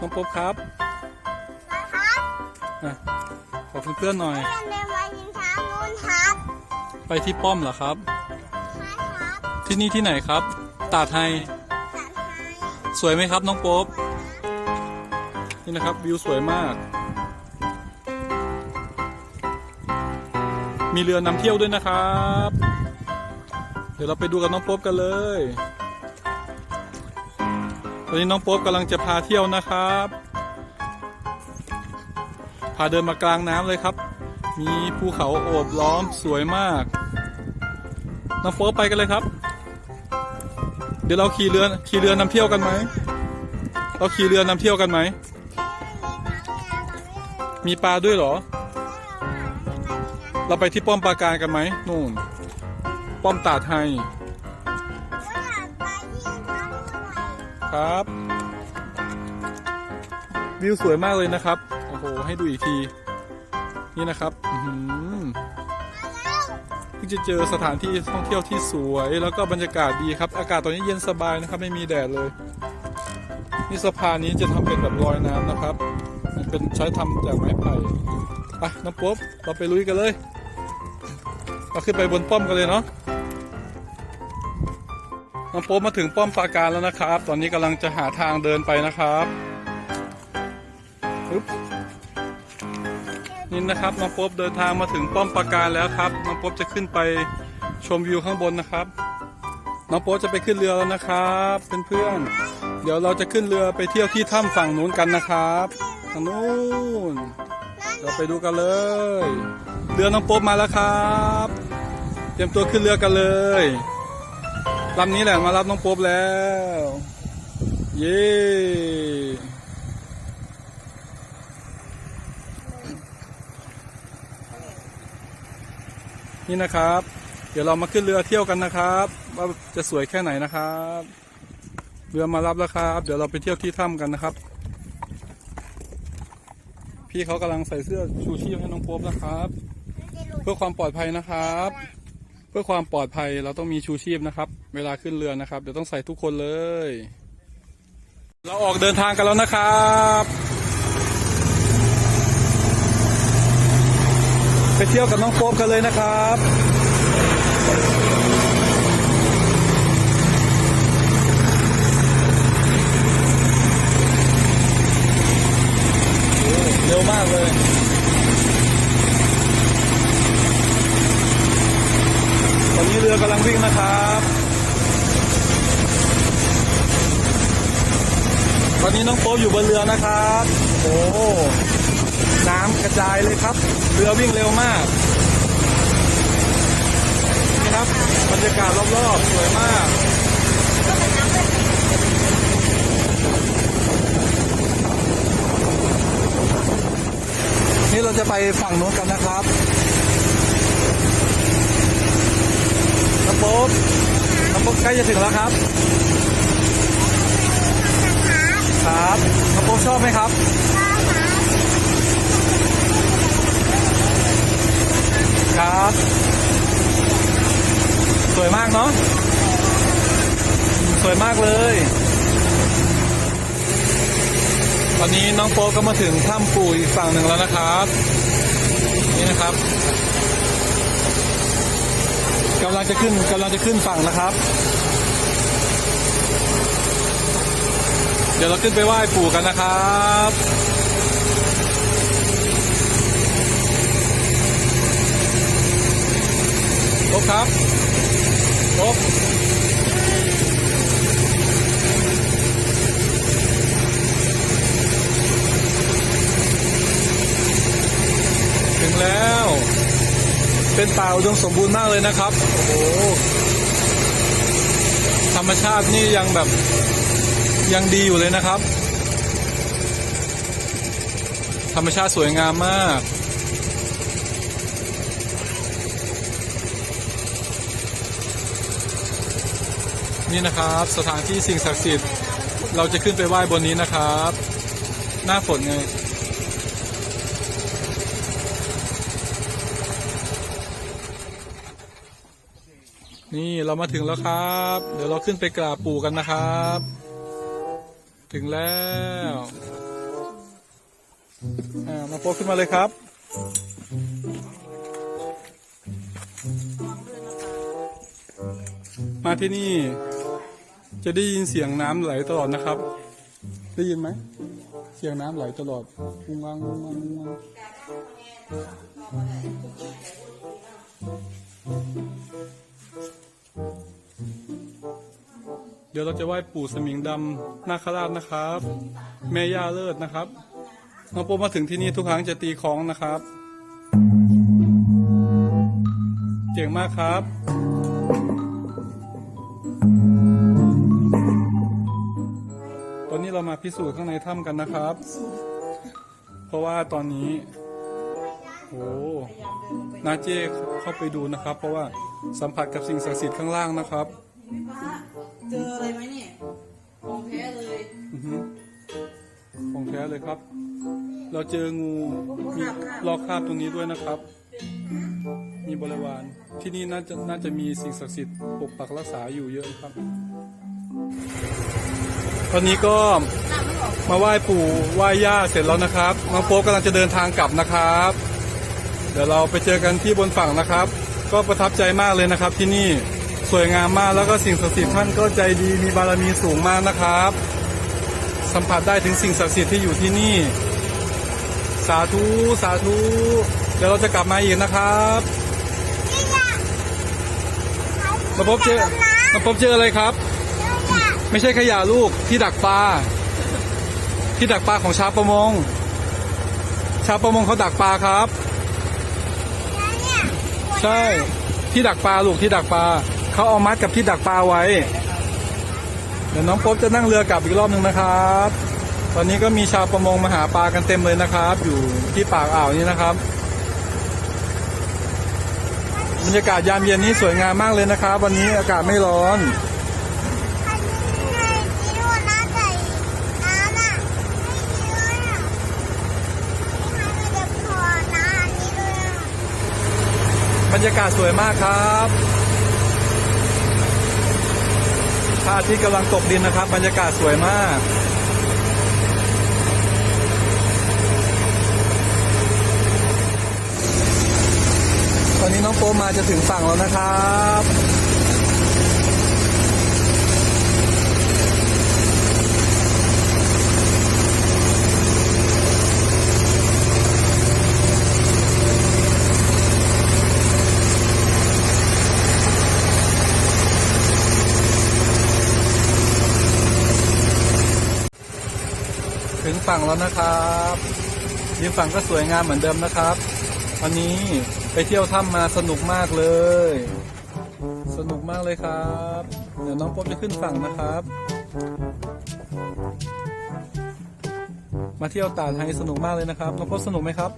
น้องป๊บครับครับอะขอเพื่อนๆหน่อยเรียนในวันยิงช้างนู้นครับไปที่ป้อมเหรอครับ ใช่ครับที่นี่ที่ไหนครับ ตาดไทยสันไทยสวยไหมครับน้องโป๊บนี่นะครับวิวสวยมาก มีเรือนำเที่ยวด้วยนะครับ เดี๋ยวเราไปดูกับน้องโป๊บกันเลย ตอนนี้น้องโป๊บกำลังจะพาเที่ยวนะครับ พาเดินมากลางน้ำเลยครับ มีภูเขาโอบล้อมสวยมาก น้องโป๊บไปกันเลยครับ เดี๋ยวเราขี่เรือขี่เรือนำเที่ยวกันไหมเราขี่เรือนำเที่ยวกันไหม มีปลาด้วยเหรอ เราไปที่ป้อมปราการกันไหมนู่น ป้อมตาดไฮ ครับ วิวสวยมากเลยนะครับ โอ้โห ให้ดูอีกที นี่นะครับอือหือเพิ่งจะเจอสถานที่ท่องเที่ยวที่สวย แล้วก็บรรยากาศดีครับ อากาศตอนนี้เย็นสบายนะครับ ไม่มีแดดเลย นี่สะพานนี้จะทำเป็นแบบลอยน้ำนะครับเป็นใช้ทำจากไม้ไผ่ไปน้องป๊บเราไปลุยกันเลยเราขึ้นไปบนป้อมกันเลยเนาะ น้องโป๊บมาถึงป้อมปราการแล้วนะครับ ตอนนี้กำลังจะหาทางเดินไปนะครับนี่นะครับน้องโป๊บเดินทางมาถึงป้อมปราการแล้วครับน้องโป๊บจะขึ้นไปชมวิวข้างบนนะครับน้องโป๊บจะไปขึ้นเรือแล้วนะครับเพื่อนๆเดี๋ยวเราจะขึ้นเรือไปเที่ยวที่ถ้ำฝั่งนู้นกันนะครับทางนู้นเราไปดูกันเลย เรือน้องโป๊บมาแล้วครับ เตรียมตัวขึ้นเรือกันเลย ลำนี้แหละมารับน้องป๊บแล้ว เย้นี่นะครับ เดี๋ยวเรามาขึ้นเรือเที่ยวกันนะครับ ว่าจะสวยแค่ไหนนะครับ เรือมารับแล้วครับ เดี๋ยวเราไปเที่ยวที่ถ้ำกันนะครับ พี่เขากำลังใส่เสื้อชูชีพให้น้องป๊บนะครับ เพื่อความปลอดภัยนะครับ พื่อความปลอดภัยเราต้องมีชูชีพนะครับ เวลาขึ้นเรือนะครับ เดี๋ยวต้องใส่ทุกคนเลย เราออกเดินทางกันแล้วนะครับไปเที่ยวกับน้องโป๊บกันเลยนะครับเร็วมากเลย ตอนนี้เรือ กำลังวิ่งนะครับตอนนี้น้องโป๊อยู่บนเรือนะครับ โอ้โหน้ำกระจายเลยครับ เรือวิ่งเร็วมากนี่ครับบรรยากาศรอบๆสวยมากนี่เราจะไปฝั่งโน้นกันนะครับน้ำโป๊บน้ำโป๊บ ใกล้จะถึงแล้วครับ ครับน้ำโป๊ชอบไหมครับครับ สวยมากเนาะสวยมากเลย ตอนนี้น้องโป๊กก็มาถึงถ้ำปู่อีกฝั่งหนึ่งแล้วนะครับ นี่นะครับ กำลังจะขึ้นกำลังจะขึ้นฝั่งนะครับ เดี๋ยวเราขึ้นไปไหว้ปู่กันนะครับโป๊กครับโป๊ก ถึงแล้ว เป็นป่าอุดมสมบูรณ์มากเลยนะครับ โอ้โห ธรรมชาตินี่ยังแบบยังดีอยู่เลยนะครับ ธรรมชาติสวยงามมาก นี่นะครับสถานที่สิ่งศักดิ์สิทธิ์ เราจะขึ้นไปไหว้บนนี้นะครับ หน้าฝนไง นี่เรามาถึงแล้วครับ เดี๋ยวเราขึ้นไปกราบปู่กันนะครับ ถึงแล้วอ่าโปขึ้นมาเลยครับมาที่นี่จะได้ยินเสียงน้ำไหลตลอดนะครับ ได้ยินไหม เสียงน้ำไหลตลอดงุงงังงุงงังงุงงัง ดี๋ยวเราจะไหว้ปู่สมิงดำนาคราชนะครับ แม่ย่าเลิศนะครับน้องโป๊มาถึงที่นี่ทุกครั้งจะตีของนะครับเจ๋งมากครับตอนนี้เรามาพิสูจน์ข้างในถ้ำกันนะครับ เพราะว่าตอนนี้โอ้นาเจ้เข้าไปดูนะครับ เพราะว่าสัมผัสกับสิ่งศักดิ์สิทธิ์ข้างล่างนะครับ เจออะไรไหมเนี่ยของแท้เลยอือฮึของแท้เลยครับ เราเจองูมีลอกคราบตรงนี้ด้วยนะครับ มีบริวาร ที่นี่น่าจะน่าจะมีสิ่งศักดิ์สิทธิ์ปกปักรักษาอยู่เยอะครับ ตอนนี้ก็มาไหว้ปู่ไหว้ย่าเสร็จแล้วนะครับน้องโป๊กกำลังจะเดินทางกลับนะครับ เดี๋ยวเราไปเจอกันที่บนฝั่งนะครับ ก็ประทับใจมากเลยนะครับที่นี่ สวยงามมากแล้วก็สิ่งศักดิ์สิทธิ์ท่านก็ใจดีมีบารมีสูงมากนะครับ สัมผัสได้ถึงสิ่งศักดิ์สิทธิ์ที่อยู่ที่นี่ สาธุสาธุเดี๋ยวเราจะกลับมาอีกนะครับนี่แหละมาพบเจอมาพบเจออะไรครับ ไม่ใช่ขยะลูกที่ดักปลาที่ดักปลาของชาวประมง ชาวประมงเขาดักปลาครับ ใช่ที่ดักปลาลูกที่ดักปลา เขาเอามัดกับที่ดักปลาไว้ เดี๋ยวน้องป๊บจะนั่งเรือกลับอีกรอบหนึ่งนะครับ ตอนนี้ก็มีชาวประมงมาหาปลากันเต็มเลยนะครับ อยู่ที่ปากอ่าวนี้นะครับ บรรยากาศยามเย็นนี้สวยงามมากเลยนะครับ วันนี้อากาศไม่ร้อนบรรยากาศสวยมากครับพ ระอาทิตย์กำลังตกดินนะครับ บรรยากาศสวยมากตอนนี้น้องโป๊มาจะถึงฝั่งแล้วนะครับ ฝั่งแล้วนะครับ ริมฝั่งก็สวยงามเหมือนเดิมนะครับ วันนี้ไปเที่ยวถ้ำมาสนุกมากเลย สนุกมากเลยครับ เดี๋ยวน้องป๊บจะขึ้นฝั่งนะครับ มาเที่ยวตาดไทยสนุกมากเลยนะครับ น้องป๊บสนุกไหมครับ